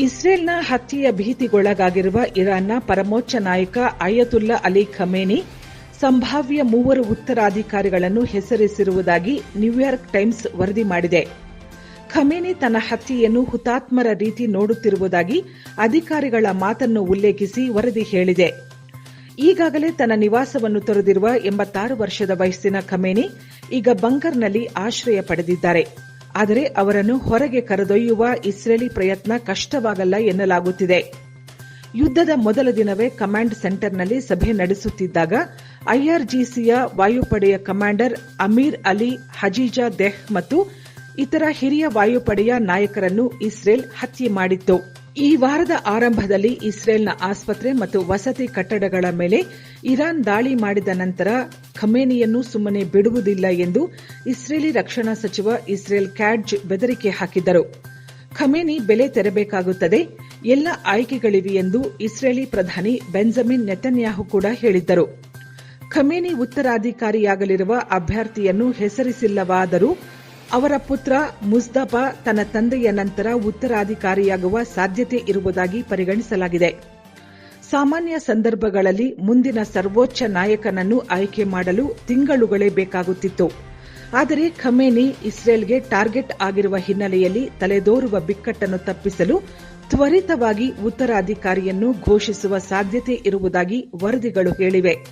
ಇಸ್ರೇಲ್ನ ಹತ್ಯೆಯ ಭೀತಿಗೊಳಗಾಗಿರುವ ಇರಾನ್ನ ಪರಮೋಚ್ಚ ನಾಯಕ ಅಯತುಲ್ಲಾ ಅಲಿ ಖಮೇನಿ ಸಂಭಾವ್ಯ ಮೂವರು ಉತ್ತರಾಧಿಕಾರಿಗಳನ್ನು ಹೆಸರಿಸಿರುವುದಾಗಿ ನ್ಯೂಯಾರ್ಕ್ ಟೈಮ್ಸ್ ವರದಿ ಮಾಡಿದೆ. ಖಮೇನಿ ತನ್ನ ಹತ್ಯೆಯನ್ನು ಹುತಾತ್ಮರ ರೀತಿ ನೋಡುತ್ತಿರುವುದಾಗಿ ಅಧಿಕಾರಿಗಳ ಮಾತನ್ನು ಉಲ್ಲೇಖಿಸಿ ವರದಿ ಹೇಳಿದೆ. ಈಗಾಗಲೇ ತನ್ನ ನಿವಾಸವನ್ನು ತೊರೆದಿರುವ ಎಂಬತ್ತಾರು ವರ್ಷದ ವಯಸ್ಸಿನ ಖಮೇನಿ ಈಗ ಬಂಕರ್ನಲ್ಲಿ ಆಶ್ರಯ ಪಡೆದಿದ್ದಾರೆ. ಆದರೆ ಅವರನ್ನು ಹೊರಗೆ ಕರೆದೊಯ್ಯುವ ಇಸ್ರೇಲಿ ಪ್ರಯತ್ನ ಕಷ್ಟವಾಗಲ್ಲ ಎನ್ನಲಾಗುತ್ತಿದೆ. ಯುದ್ಧದ ಮೊದಲ ದಿನವೇ ಕಮಾಂಡ್ ಸೆಂಟರ್ನಲ್ಲಿ ಸಭೆ ನಡೆಸುತ್ತಿದ್ದಾಗ ಐಆರ್ಜಿಸಿಯ ವಾಯುಪಡೆಯ commander Amir Ali, Hajizadeh ಮತ್ತು ಇತರ ಹಿರಿಯ ವಾಯುಪಡೆಯ ನಾಯಕರನ್ನು ಇಸ್ರೇಲ್ ಹತ್ಯೆ ಮಾಡಿತ್ತು. ಈ ವಾರದ ಆರಂಭದಲ್ಲಿ ಇಸ್ರೇಲ್ನ ಆಸ್ಪತ್ರೆ ಮತ್ತು ವಸತಿ ಕಟ್ಟಡಗಳ ಮೇಲೆ ಇರಾನ್ ದಾಳಿ ಮಾಡಿದ ನಂತರ ಖಮೇನಿಯನ್ನು ಸುಮ್ಮನೆ ಬಿಡುವುದಿಲ್ಲ ಎಂದು ಇಸ್ರೇಲಿ ರಕ್ಷಣಾ ಸಚಿವ ಇಸ್ರೇಲ್ ಕ್ಯಾಡ್ಜ್ ಬೆದರಿಕೆ ಹಾಕಿದ್ದರು. ಖಮೇನಿ ಬೆಲೆ ತೆರಬೇಕಾಗುತ್ತದೆ, ಎಲ್ಲ ಆಯ್ಕೆಗಳಿವೆ ಎಂದು ಇಸ್ರೇಲಿ ಪ್ರಧಾನಿ ಬೆಂಜಮಿನ್ ನೆತನ್ಯಾಹು ಕೂಡ ಹೇಳಿದ್ದರು. ಖಮೇನಿ ಉತ್ತರಾಧಿಕಾರಿಯಾಗಲಿರುವ ಅಭ್ಯರ್ಥಿಯನ್ನು ಹೆಸರಿಸಿಲ್ಲವಾದರೂ ಅವರ ಪುತ್ರ ಮುಸ್ತಾಫಾ ತನ್ನ ತಂದೆಯ ನಂತರ ಉತ್ತರಾಧಿಕಾರಿಯಾಗುವ ಸಾಧ್ಯತೆ ಇರುವುದಾಗಿ ಪರಿಗಣಿಸಲಾಗಿದೆ. ಸಾಮಾನ್ಯ ಸಂದರ್ಭಗಳಲ್ಲಿ ಮುಂದಿನ ಸರ್ವೋಚ್ಚ ನಾಯಕನನ್ನು ಆಯ್ಕೆ ಮಾಡಲು ತಿಂಗಳುಗಳೇ ಬೇಕಾಗುತ್ತಿತ್ತು. ಆದರೆ ಖಮೇನಿ ಇಸ್ರೇಲ್ಗೆ ಟಾರ್ಗೆಟ್ ಆಗಿರುವ ಹಿನ್ನೆಲೆಯಲ್ಲಿ ತಲೆದೋರುವ ಬಿಕ್ಕಟ್ಟನ್ನು ತಪ್ಪಿಸಲು ತ್ವರಿತವಾಗಿ ಉತ್ತರಾಧಿಕಾರಿಯನ್ನು ಘೋಷಿಸುವ ಸಾಧ್ಯತೆ ಇರುವುದಾಗಿ ವರದಿಗಳು ಹೇಳಿವೆ.